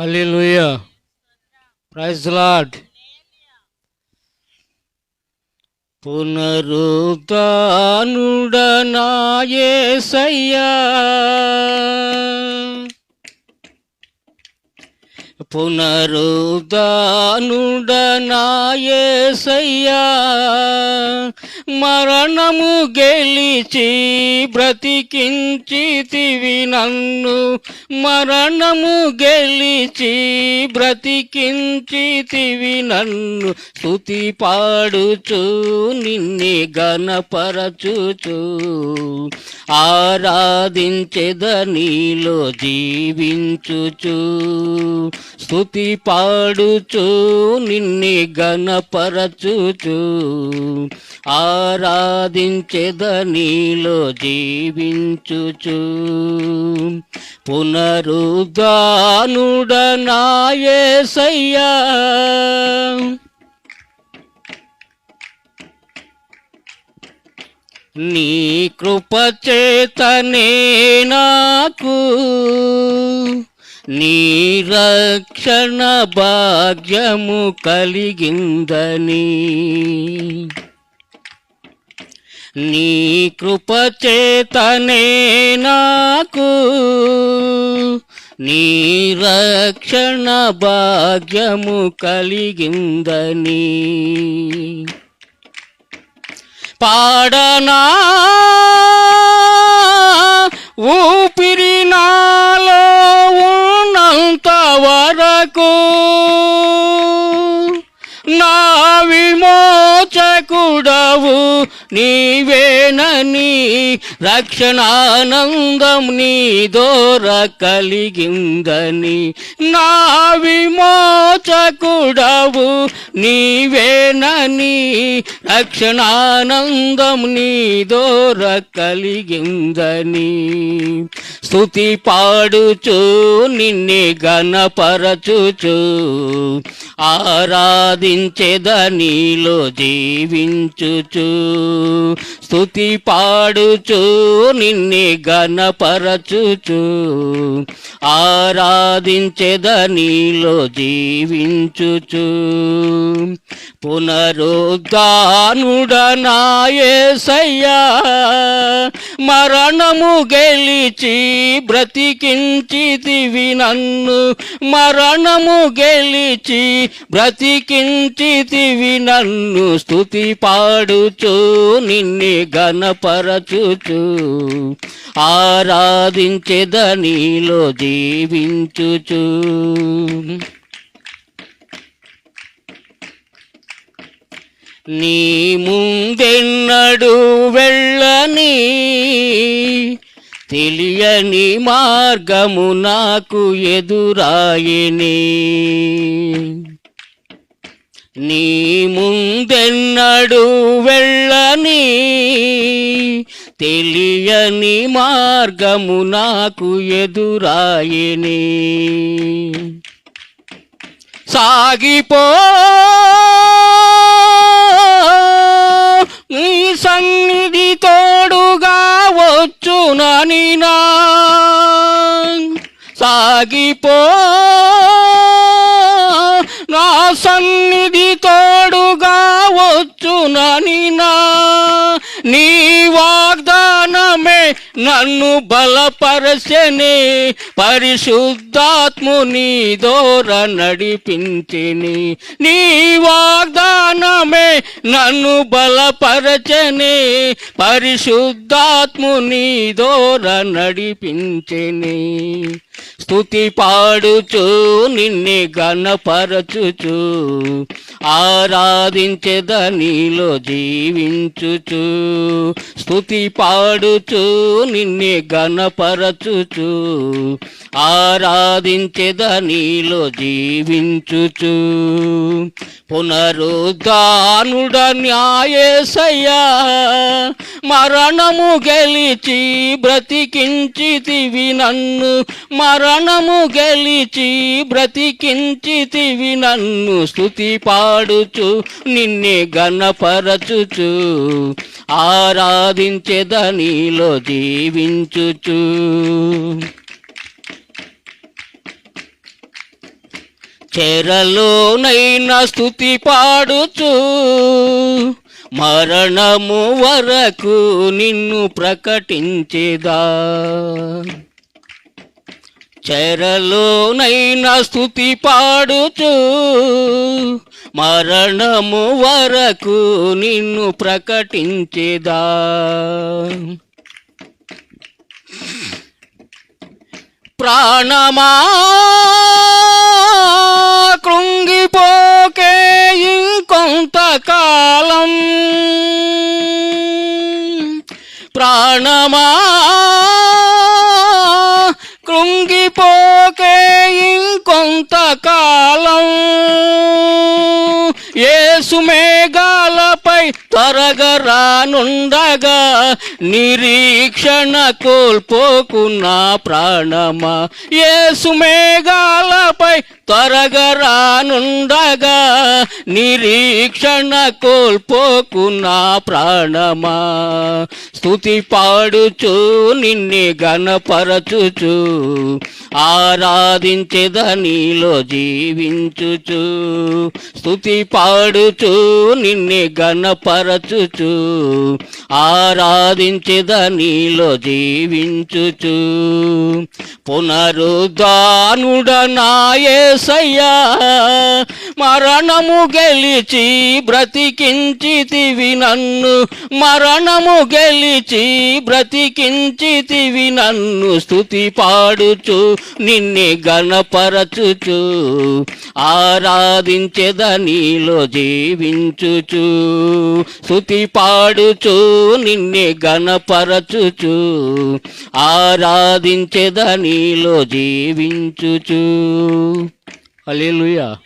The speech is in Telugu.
హల్లెలూయా ప్రైజ్ లాడ్ పునరుద్ధానుడనాయేసయ్యా. పునరుదానుడనాయసయ్యా మరణము గెలిచి బ్రతికించితివి నన్ను. మరణము గెలిచి బ్రతికించితివి నన్ను. స్థుతి పాడుచు నిన్నే గణపరచుచు ఆరాధించెద నీలో జీవించుచు. స్థుతి పాడుచు నిన్ని గణపరచుచు ఆరాధించెద నీలో జీవించుచు. పునరుద్ధానుడనాయేసయ్యా. నీ కృపచేతనే నాకు నీ రక్షణ భాగ్యము కలిగిందని. నీ కృపచేతనే నాకు నీ రక్షణ భాగ్యము కలిగిందని. పాడనా ఊపిరి నాలో ఉన్నంత వరకు నా విమోచకుడవు నీవేనని రక్షణానందం నీ దోర కలిగిందని నా విమోచకుడవు. నీవేనని రక్షణానందం నీ దోర కలిగిందని స్తుతి పాడుచు నిన్నే గణపరచుచు ఆరాధించెద నీలో జీవించుచు. స్థుతి పాడుచు నిన్నే గణపరచుచు. ఆరాధించెద నీలో జీవించుచు. పునరుద్ధానుడనాయేసయ్యా. మరణము గెలిచి బ్రతికించితివి నన్ను. మరణము గెలిచి బ్రతికించితివి నన్ను. స్తుతి పాడుచు నిన్ని గణపరచుచు ఆరాధించెద నీలో జీవించుచు. నీ ముందెన్నడు వెళ్ళని తెలియని మార్గము నాకు ఎదురాయని. నీ ముందెన్నడు వెళ్ళని తెలియని మార్గము నాకు ఎదురాయని. సాగిపో వచ్చునని సాగిపో. నా సన్ నన్ను బలపరచని పరిశుద్ధాత్ముని దోర నడిపించిని. నీ వాగ్దానమే నన్ను బలపరచని పరిశుద్ధాత్ముని దోర నడిపించిని. స్తుతి పాడుచు నిన్నే గణపరచుచు ఆరాధించేద నీలో జీవించుచు. స్తుతి పాడుచు నిన్నే గణపరచుచు ఆరాధించేద నీలో జీవించుచు. పునరుద్ధానుడ న్యాయసయ్యా మరణము గెలిచి బ్రతికించితివి నన్ను మరణము గెలిచి బ్రతికించితివి నన్ను స్థుతి పాడుచు నిన్నే గణపరచుచు ఆరాధించెద నీలో జీవించుచు. చెరలోనైనా స్థుతి పాడుచు మరణము వరకు నిన్ను ప్రకటించేదా? చెరలోనైనా స్థుతి పాడుచు. మరణము వరకు నిన్ను ప్రకటించేదా. ప్రాణమా కృంగిపోకే ఇంకొంతకాలం. ప్రాణమా కాలం. ఏసు మేఘాలపై త్వరగరానుండగా నిరీక్షణ కోల్పోకున్న ప్రాణమా. ఏసు మేఘాలపై త్వరగా రానుండగా నిరీక్షణ కోల్పోకు నా ప్రాణమా. స్థుతి పాడుచు నిన్నే గణపరచుచు ఆరాధించేద నీలో జీవించుచు. స్థుతి పాడుచు నిన్నే గణపరచుచు ఆరాధించేద నీలో జీవించుచు. పునరుద్ధానుడ 谁呀？మరణము గెలిచి బ్రతికించితివి నన్ను. మరణము గెలిచి బ్రతికించితివి నన్ను. స్థుతి పాడుచు నిన్నే గణపరచుచు ఆరాధించెద నీలో జీవించుచు. స్థుతి పాడుచు నిన్నే గణపరచుచు ఆరాధించెద నీలో జీవించుచు. అల్లెలుయా